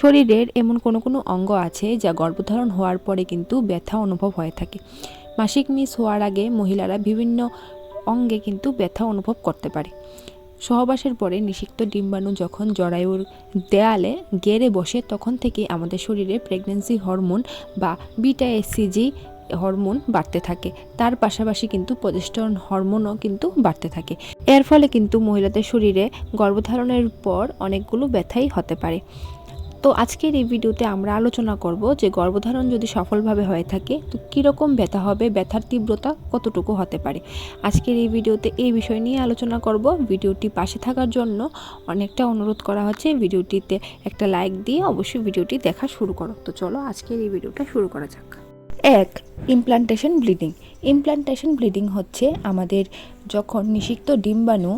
শরীরের এমন কোনো কোনো অঙ্গ আছে যা গর্ভধারণ হওয়ার পরে কিন্তু ব্যথা অনুভব হয়ে থাকে। মাসিক মিস হওয়ার আগে মহিলারা বিভিন্ন অঙ্গে কিন্তু ব্যথা অনুভব করতে পারে। সহবাসের পরে নিষিক্ত ডিম্বাণু যখন জরায়ুর দেয়ালে গেড়ে বসে, তখন থেকে আমাদের শরীরে প্রেগনেন্সি হরমোন বা বিটা এসসিজি হরমোন বাড়তে থাকে। তার পাশাপাশি কিন্তু প্রজেস্টেরন হরমোনও কিন্তু বাড়তে থাকে। এর ফলে কিন্তু মহিলাদের শরীরে গর্ভধারণের পর অনেকগুলো ব্যথাই হতে পারে। তো আজকের এই ভিডিওতে আমরা আলোচনা করব যে গর্ভধারণ যদি সফলভাবে হয়ে থাকে, তো কীরকম ব্যথা হবে, ব্যথার তীব্রতা কতটুকু হতে পারে? আজকের এই ভিডিওতে এই বিষয় নিয়ে আলোচনা করব। ভিডিওটি পাশে থাকার জন্য অনেকটা অনুরোধ করা হচ্ছে ভিডিওটিতে একটা লাইক দিয়ে অবশ্যই ভিডিওটি দেখা শুরু করো। তো চলো আজকের এই ভিডিওটা শুরু করা যাক। এক ইমপ্লান্টেশন ব্লিডিং ইমপ্লান্টেশন ব্লিডিং হচ্ছে আমাদের যখন নিষিক্ত ডিম্বাণু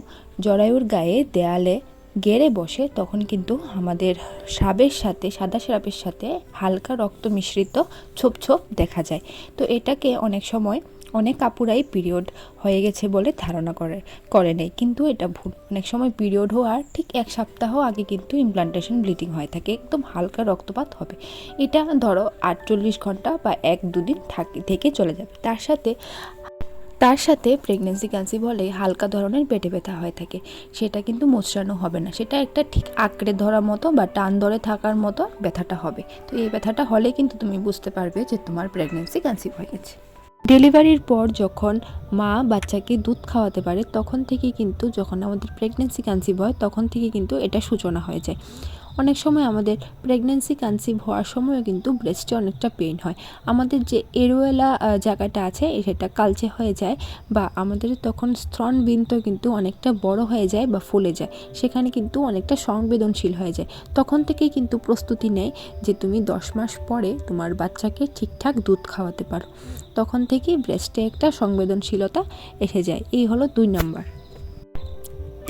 জরায়ুর গায়ে দেয়ালে গেড়ে বসে, তখন কিন্তু আমাদের স্রাবের সাথে, সাদা সাপের সাথে হালকা রক্ত মিশ্রিত ছোপ ছোপ দেখা যায়। তো এটাকে অনেক সময় অনেক কাপুরাই পিরিয়ড হয়ে গেছে বলে ধারণা করে করে নেই কিন্তু এটা ভুল। অনেক সময় পিরিয়ড হওয়ার ঠিক এক সপ্তাহ আগে কিন্তু ইমপ্লান্টেশন ব্লিডিং হয়ে থাকে, একদম হালকা রক্তপাত হবে। এটা ধরো আটচল্লিশ ঘণ্টা বা এক দুদিন থাকে, থেকে চলে যাবে। তার সাথে তার সাথে প্রেগনেন্সি কনসিভ হলে হালকা ধরনের পেটে ব্যথা হয়ে থাকে। সেটা কিন্তু মোচড়ানো হবে না। সেটা একটা ঠিক আঁকড়ে ধরা মতো বা টান ধরে থাকার মতো ব্যথাটা হবে। তো এই ব্যথাটা হলে কিন্তু তুমি বুঝতে পারবে যে তোমার প্রেগনেন্সি কনসিভ হয়ে গেছে। ডেলিভারির পর যখন মা বাচ্চাকে দুধ খাওয়াতে পারে, তখন থেকে কিন্তু যখন আমাদের প্রেগনেন্সি কনসিভ হয় তখন থেকে কিন্তু এটা সূচনা হয়ে যায়। অনেক সময় আমাদের প্রেগনেন্সি কনসিভ হওয়ার সময়ও কিন্তু ব্রেস্টে অনেকটা পেইন হয়। আমাদের যে এরোয়েলা জায়গাটা আছে সেটা কালচে হয়ে যায় বা আমাদের তখন স্তনবিন্ত কিন্তু অনেকটা বড় হয়ে যায় বা ফুলে যায়, সেখানে কিন্তু অনেকটা সংবেদনশীল হয়ে যায়। তখন থেকেই কিন্তু প্রস্তুতি নেয় যে তুমি দশ মাস পরে তোমার বাচ্চাকে ঠিকঠাক দুধ খাওয়াতে পারো। তখন থেকেই ব্রেস্টে একটা সংবেদনশীলতা এসে যায়। এই হলো দুই নম্বর।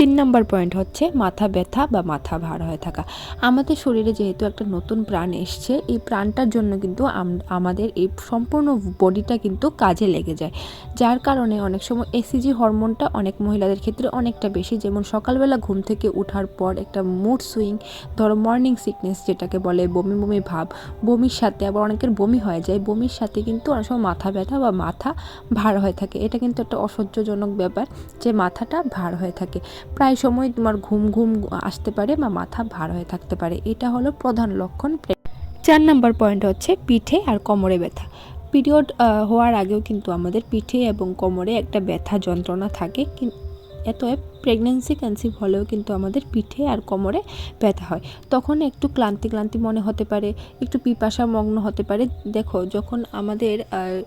তিন নম্বর পয়েন্ট হচ্ছে মাথা ব্যথা বা মাথা ভার হয়ে থাকা। আমাদের শরীরে যেহেতু একটা নতুন প্রাণ এসছে, এই প্রাণটার জন্য কিন্তু আমাদের এই সম্পূর্ণ বডিটা কিন্তু কাজে লেগে যায়। যার কারণে অনেক সময় এসিজি হরমোনটা অনেক মহিলাদের ক্ষেত্রে অনেকটা বেশি। যেমন সকালবেলা ঘুম থেকে ওঠার পর একটা মুড সুইং ধরো মর্নিং সিকনেস যেটাকে বলে, বমি বমি ভাব, বমির সাথে আবার অনেকের বমি হয়ে যায়। বমির সাথে কিন্তু অনেক সময় মাথা ব্যথা বা মাথা ভার হয়ে থাকে। এটা কিন্তু একটা অসহ্যজনক ব্যাপার যে মাথাটা ভার হয়ে থাকে। প্রায় সময় তোমার ঘুম ঘুম আসতে পারে বা মাথা ভার হয়ে থাকতে পারে। এটা হলো প্রধান লক্ষণ। চার নাম্বার পয়েন্ট হচ্ছে পিঠে আর কোমরে ব্যথা। পিরিয়ড হওয়ার আগেও কিন্তু আমাদের পিঠে এবং কোমরে একটা ব্যথা যন্ত্রণা থাকে এতএব প্রেগনেন্সি কনসিভ হলেও কিন্তু আমাদের পিঠে আর কোমরে ব্যথা হয়। তখন একটু ক্লান্তি ক্লান্তি মনে হতে পারে, একটু পিপাসা মগ্ন হতে পারে। দেখো, যখন আমাদের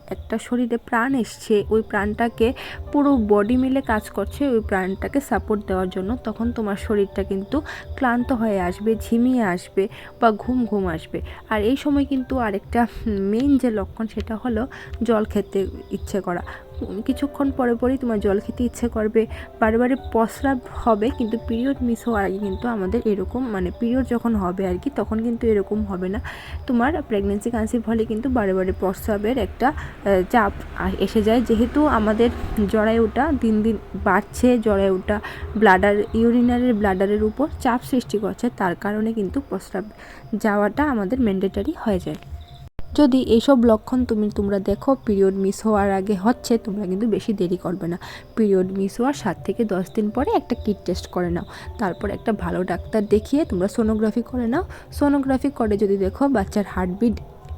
একটা শরীরে প্রাণ এসছে, ওই প্রাণটাকে পুরো বডি মিলে কাজ করছে, ওই প্রাণটাকে সাপোর্ট দেওয়ার জন্য তখন তোমার শরীরটা কিন্তু ক্লান্ত হয়ে আসবে, ঝিমিয়ে আসবে বা ঘুম ঘুম আসবে। আর এই সময় কিন্তু আরেকটা মেইন যে লক্ষণ সেটা হলো জল খেতে ইচ্ছে করা। কিছুক্ষণ পরে পরেই তোমার জল খেতে ইচ্ছে করবে। বারে বারে প্রস্রাব হবে, কিন্তু পিরিয়ড মিস হওয়ার আগে কিন্তু আমাদের এরকম মানে পিরিয়ড যখন হবে আর কি, তখন কিন্তু এরকম হবে না। তোমার প্রেগনেন্সি কনসিভ হলে কিন্তু বারে বারে প্রস্রাবের একটা চাপ এসে যায়। যেহেতু আমাদের জরায়ুটা দিন দিন বাড়ছে জরায়ুটা ব্লাডার ইউরিনারের ব্লাডারের উপর চাপ সৃষ্টি করছে, তার কারণে কিন্তু প্রস্রাব যাওয়াটা আমাদের ম্যান্ডেটারি হয়ে যায়। যদি এইসব লক্ষণ তুমি, তোমরা দেখো পিরিয়ড মিস হওয়ার আগে হচ্ছে, তোমরা কিন্তু বেশি দেরি করবে না। পিরিয়ড মিস হওয়ার সাত থেকে দশ দিন পরে একটা কিট টেস্ট করে নাও। তারপর একটা ভালো ডাক্তার দেখিয়ে তোমরা সোনোগ্রাফি করে নাও। সোনোগ্রাফি করে যদি দেখো বাচ্চার হার্টবিট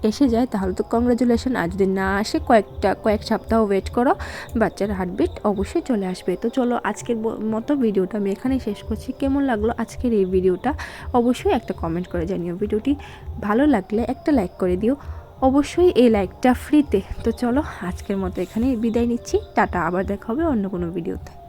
এসে যায়, তাহলে তো কংগ্রাচুলেশন। আর যদি না আসে, কয়েকটা, কয়েক সপ্তাহ ওয়েট করো, বাচ্চার হার্টবিট অবশ্যই চলে আসবে। তো চলো আজকের মতো ভিডিওটা আমি এখানেই শেষ করছি। কেমন লাগল আজকের এই ভিডিওটা? অবশ্যই একটা কমেন্ট করে জানিও। ভিডিওটি ভালো লাগলে একটা লাইক করে দিও। অবশ্যই এই লাইকটা ফ্রিতে। তো চলো, আজকের মতো এখানে বিদায় নিচ্ছি। টাটা, আবার দেখা হবে অন্য কোনো ভিডিওতে।